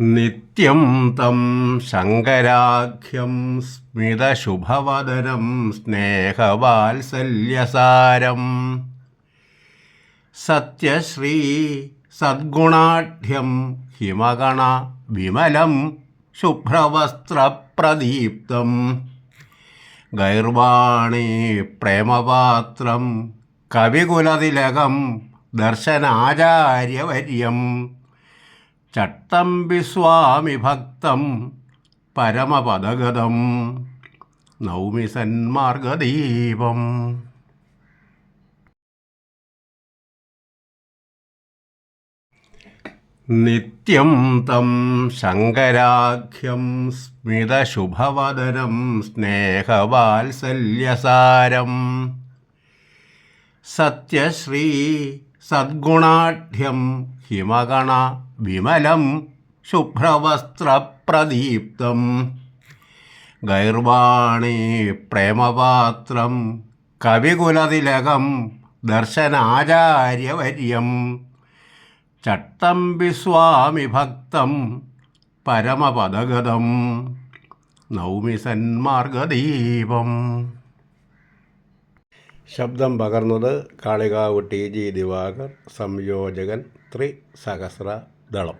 നിത്യം തം ശങ്കരാഖ്യം സ്മിതശുഭവദനം സ്നേഹവാത്സല്യസാരം. സത്യശ്രീ സദ്ഗുണാഢ്യം ഹിമഗണ വിമലം ശുഭ്രവസ്ത്രപ്രദീപ്തം. ഗൈർവാണീ പ്രേമപാത്രം കവികുലതിലകം ദർശനാചാര്യവര്യം. ചട്ടമ്പിസ്വാമി ഭക്തം പരമപദഗതം നൗമി സന്മാർഗദീപം. നിത്യം തം ശങ്കരാഖ്യം സ്മിതശുഭവദനം സ്നേഹവാത്സല്യസാരം. സത്യശ്രീ സദ്ഗുണാഢ്യം ഹിമഗണ വിമലം ശുഭ്രവസ്ത്രപ്രദീപ്തം. ഗൈർവാണി പ്രേമപാത്രം കവികുലതിലകം ദർശനാചാര്യവര്യം. ചട്ടമ്പി സ്വാമി ഭക്തം പരമപദഗതം. നൗമി സന്മാർഗദീപം. ശബ്ദം പകർന്നത് കാളികാവ് ടി ജി ദിവാകർ സംയോജകൻ ത്രിസഹസ്ര ദളം